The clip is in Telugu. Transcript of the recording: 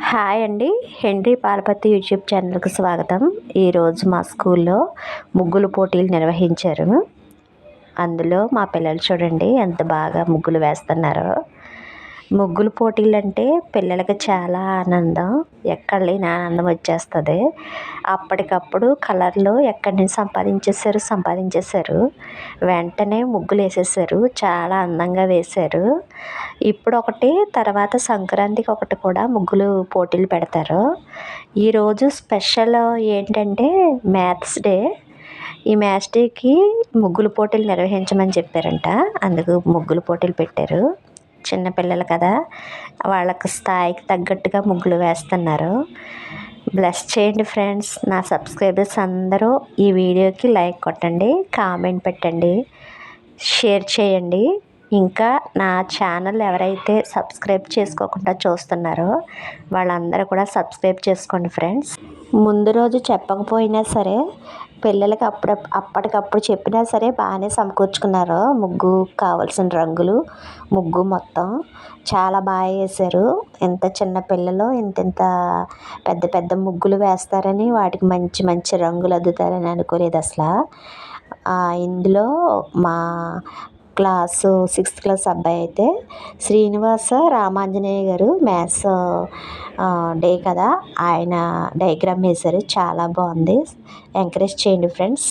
హాయ్ అండి. హెన్రీ పాలపతి యూట్యూబ్ ఛానల్కి స్వాగతం. ఈరోజు మా స్కూల్లో ముగ్గులు పోటీలు నిర్వహించారు. అందులో మా పిల్లలు చూడండి ఎంత బాగా ముగ్గులు వేస్తున్నారో. ముగ్గులు పోటీలు అంటే పిల్లలకి చాలా ఆనందం. ఎక్కడ లేని ఆనందం వచ్చేస్తుంది. అప్పటికప్పుడు కలర్లు ఎక్కడి నుంచి సంపాదించేసారు సంపాదించేశారు. వెంటనే ముగ్గులు వేసేసారు చాలా అందంగా వేశారు. ఇప్పుడు ఒకటి తర్వాత సంక్రాంతికి ఒకటి కూడా ముగ్గులు పోటీలు పెడతారు. ఈరోజు స్పెషల్ ఏంటంటే మ్యాథ్స్ డే. ఈ మ్యాథ్స్ డేకి ముగ్గులు పోటీలు నిర్వహించమని చెప్పారంట. అందుకు ముగ్గులు పోటీలు పెట్టారు. చిన్నపిల్లలు కదా వాళ్ళకి స్థాయికి తగ్గట్టుగా ముగ్గులు వేస్తున్నారు. బ్లెస్ చేయండి ఫ్రెండ్స్ నా సబ్స్క్రైబర్స్ అందరూ ఈ వీడియోకి లైక్ కొట్టండి కామెంట్ పెట్టండి షేర్ చేయండి. ఇంకా నా ఛానల్ ఎవరైతే సబ్స్క్రైబ్ చేసుకోకుండా చూస్తున్నారో వాళ్ళందరూ కూడా సబ్స్క్రైబ్ చేసుకోండి ఫ్రెండ్స్. ముందు రోజు చెప్పకపోయినా సరే పిల్లలకి అప్పుడు అప్పటికప్పుడు చెప్పినా సరే బాగానే సమకూర్చుకున్నారు ముగ్గు కావాల్సిన రంగులు ముగ్గు మొత్తం చాలా బాగా వేశారు. ఎంత చిన్న పిల్లలు ఇంత ఇంత పెద్ద పెద్ద ముగ్గులు వేస్తారని వాటికి మంచి మంచి రంగులు అద్దుతారని అనుకోలేదు అసలు. ఇందులో మా క్లాసు సిక్స్త్ క్లాస్ అబ్బాయి అయితే శ్రీనివాస రామాంజనేయ గారు మ్యాథ్స్ డే కదా. ఆయన డయాగ్రామ్ వేశారు. చాలా బాగుంది. ఎంకరేజ్ చేయండి ఫ్రెండ్స్.